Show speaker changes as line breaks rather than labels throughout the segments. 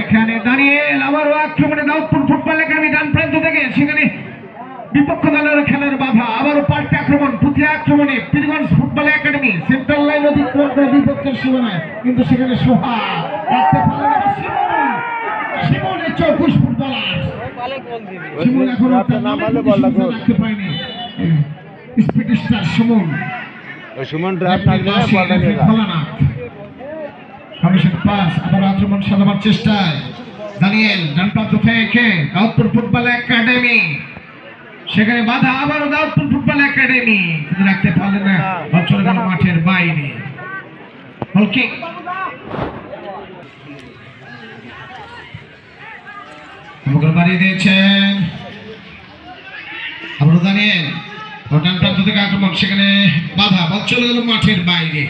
এখানে দাঁড়িয়ে আবারও আক্রমণে দাউদপুর ফুটবল একাডেমি ডান প্রান্ত থেকে। সেখানে বিপক্ষ দলের খেলার বাধা। আবারও পাল্টে আক্রমণ পুঁথি আক্রমণে Pirganj football academy central line অতিক্রম করে বিপক্ষের সীমানায়। কিন্তু সেখানে সোহা রাখতে পারলেন না। শিমুল শিমুলের চৌকুশ ফুটবলার। শিমুল এখনও রাখতে পারেনি। Speed star Shimul
Suman drive থাকলে বলটা নিয়ে
কমিশন পাস, আবার আক্রমণ সাজাবার চেষ্টায়। দানিয়েল ডান প্রান্ত থেকে দাউদপুর ফুটবল একাডেমি। সেখানে বাধা, আবারও দাউদপুর ফুটবল একাডেমি। কিন্তু রাখতে পারলেন না গেল মাঠের বাইরে। দিয়েছেন। আবারও দানিয়েল ডান থেকে আক্রমণ, সেখানে বাধা, বল চলে গেল মাঠের বাইরে।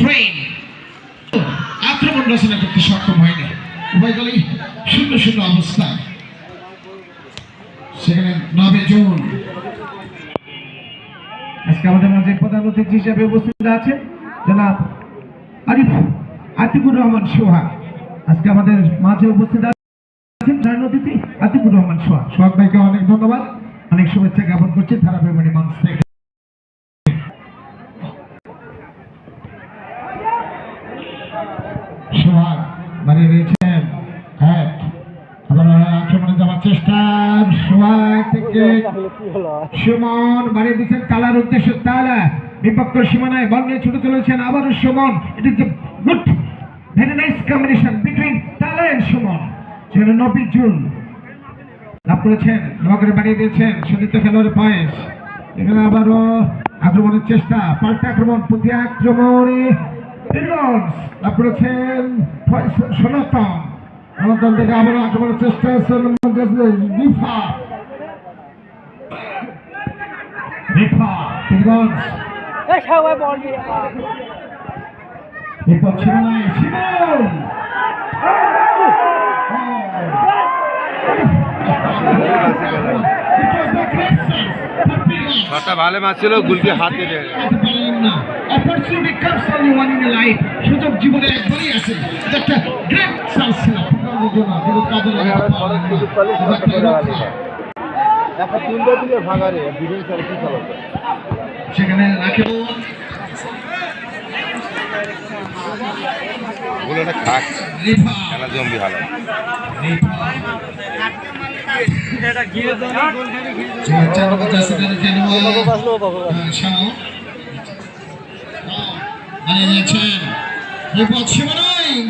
ট্রেন আক্রমণ রচনা করতে সক্ষম হয়নি উভয় দলই শূন্য শূন্য অবস্থায় সেখানে নবে জুন। আজকে আমাদের মাঝে প্রধান অতিথি হিসেবে উপস্থিত আছেন জনাব আরিফ আতিকুর রহমান সোহা। আজকে আমাদের মাঝে উপস্থিত আছেন প্রধান অতিথি আতিকুর রহমান সোহা। সোহাগ ভাইকে অনেক ধন্যবাদ। অনেক শুভেচ্ছা জ্ঞাপন করছি ধারাবাহিক মঞ্চ থেকে সোহাগ বাড়িয়ে দিয়েছেন হ্যাঁ আবার আক্রমণে যাওয়ার চেষ্টা। থেকে সুমন, বাড়িয়ে দিচ্ছেন তালার উদ্দেশ্য। তালা, বিপক্ষ সীমানায় বল নিয়ে ছুটে চলেছেন আবারও সুমন। ইট সুমন। নবী নগরে বাড়িয়ে দিয়েছেন এখানে আবারও আক্রমণের চেষ্টা, পাল্টা আক্রমণ প্রতি ফয়সাল থেকে আবারও আক্রমণের চেষ্টা রিফা। রিফা ফিরোজ
সবাই বল দিয়ে।
বিপদ ছিল না শিমুল
শটটা ভালো মারছিল গুলকে হাত দিয়ে
opportunity comes only one in life সুযোগ জীবনে একবারই আসে এটা একটা গ্রেট চান্স ছিল। ফুটবলের জন্য কিন্তু কাজে লাগাতে পারলেন না।
একটা তিনটা ভাঙা রে বিডিং স্যার
সেখানে রাখেব
গুলোটা খাক খেলা জম্বি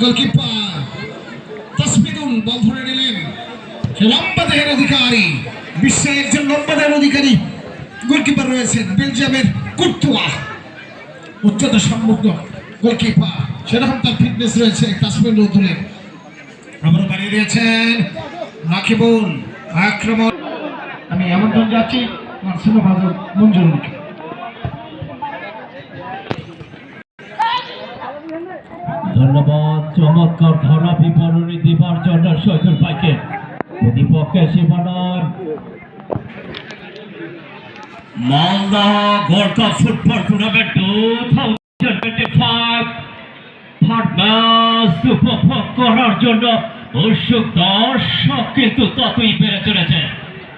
গোলকিপার। তসমিদুল বল ধরে নিলেন লম্বা অধিকারী, বিশ্বের একজন লম্বা অধিকারী। গোলকিপার রয়েছেন বেলজিয়ামের কুর্তুয়া উচ্চতা সম্মুখ গোলকিপার। সেরকম তার ফিটনেস রয়েছে কাশ্মীর রতুলের আবারও বাড়িয়ে দিয়েছেন রাখিবুল আক্রমণ। আমি আমন্ত্রণ যাচ্ছি মার্সেলো ভাজক মঞ্জুরুলকে
ধন্যবাদ, চমৎকার ধারা বিবরণী দিবার জন্য শহীদুল ভাইকে। প্রতিপক্ষের সীমানার Malda gold cup football tournament two thousand twenty five উপভোগ করার জন্য উৎসুক দর্শক কিন্তু ততই বেড়ে চলেছে।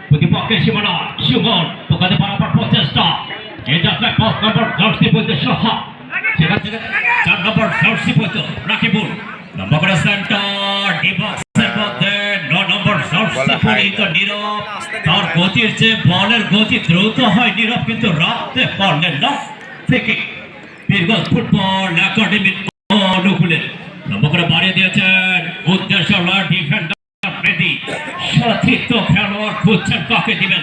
প্রতিপক্ষের সীমানা সুমন তোকাতে পারাবার প্রচেষ্টা। এই যাত্রায় পাঁচ নম্বর জার্সি বলতে সহা। সেখান থেকে চার নম্বর জার্সি বলতে রাকিবুল। নম্বর করে সেন্টার ডিবক্সের মধ্যে ন নম্বর পরিহিত নীরব। তার গতির চেয়ে বলের গতি দ্রুত হয় নীরব কিন্তু রাখতে পারলেন না। থেকে বীরগঞ্জ ফুটবল একাডেমির অনুকূলে নম্বর করে বাড়িয়ে দিয়েছেন। উদ্দেশ্য ডিফেন্ডার প্রীতি সতীর্থ খেলোয়াড় খুঁজছেন কাকে দিবেন?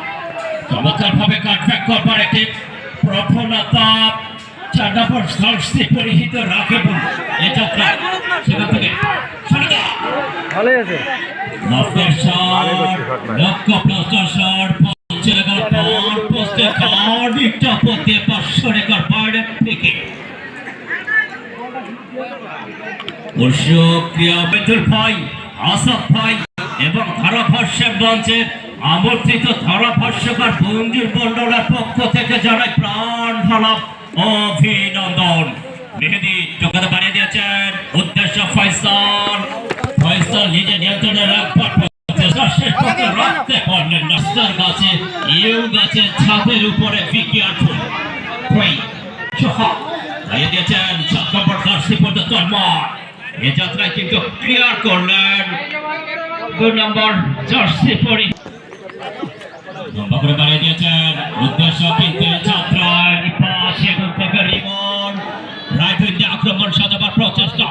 চমৎকার ভাবে কাটব্যাক করবার একটি প্রফলতা চার নম্বর সার্সে পরিহিত রাখেব এ যাত্রা সেখান থেকে।
ভালোই আছে।
লক্ষ্য শট চলে গেল পর পোস্টে পথে পাঁচশো রেকর্ড থেকে ভাই আসাফ ভাই এবং ধারাভাষ্যের মঞ্চে আমন্ত্রিত ধারাভাষ্যকার বঙ্গীর মন্ডলের পক্ষ থেকে জানাই প্রাণ ঢালা অভিনন্দন। মেহেদি টোকাতে বানিয়ে দিয়েছেন উদ্দেশ্য ফয়সাল। ফয়সাল নিজে নিয়ন্ত্রণে রাখবার যাত্রায় কিন্তু ক্লিয়ার করলেন। দু নম্বর জার্সি পরি করে বাড়িয়ে দিয়েছেন উদ্দেশ্য কিন্তু যাত্রায় পাশ থেকে রিমন। উইন্ডে আক্রমণ সাজাবার প্রচেষ্টা।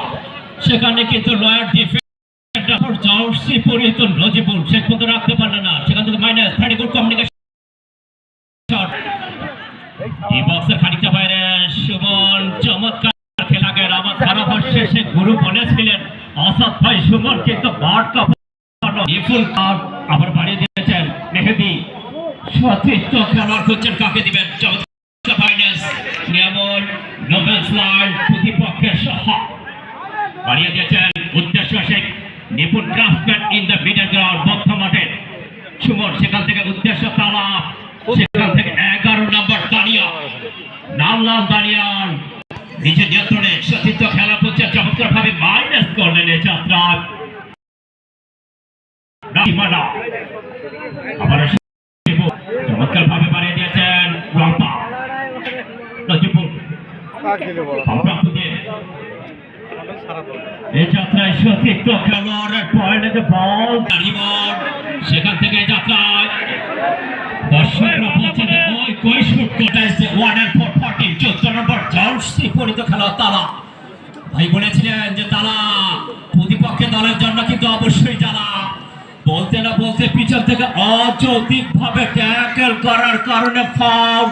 সেখানে কিন্তু লয়ার ডিফেন্ডার জার্সি পরিহিত নজিবুল শেষ পর্যন্ত রাখতে পারলেন না। সেখান থেকে মাইনাস থার্টি গুড কমিউনিকেশন এই বক্সের খানিকটা বাইরে সুমন চমৎকার খেলা গেল। আমার ধারাভাষ্যে সে গুরু বলেছিলেন অসৎ ভাই সুমন কিন্তু ওয়ার্ল্ড কাপ ইফুল কাপ আবার মেহেদি সতীর্থ খেলোয়াড় খুঁজছেন কাকে দিবেন ফাইন্যান্স নিয়ামল প্রতিপক্ষের সহ বাড়িয়ে দিয়েছেন উদ্দেশ্য Sheikh Nipun craftsman in the middle ground মধ্য মাঠে সুমন সেখান থেকে উদ্দেশ্য তালা সেখান থেকে এগারো নম্বর দাঁড়িয়া নামলাম দাঁড়িয়ান নিজের নিয়ন্ত্রণে সতীর্থ খেলা করছে চমৎকার ভাবে মাইনাস করলেন এই যাত্রা সেখান থেকে দর্শকরা তালা। তালা, প্রতিপক্ষের দলের জন্য কিন্তু অবশ্যই জ্বালা বলতে না বলতে পিছন থেকে অযৌতিক ভাবে করার কারণে ফাউল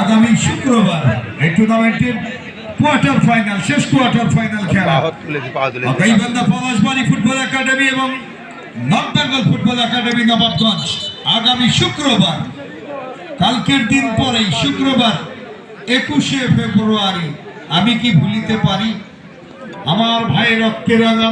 আগামী শুক্রবার এই টুর্নামেন্টের কোয়ার্টার ফাইনাল শেষ কোয়ার্টার ফাইনাল খেলা। গাইবান্ধা পলাশবাড়ি ফুটবল একাডেমি এবং North Bengal football academy Nawabganj. আগামী শুক্রবার কালকের দিন পরেই শুক্রবার একুশে ফেব্রুয়ারি। আমি কি ভুলিতে পারি? আমার ভাই রক্তের রাঙানো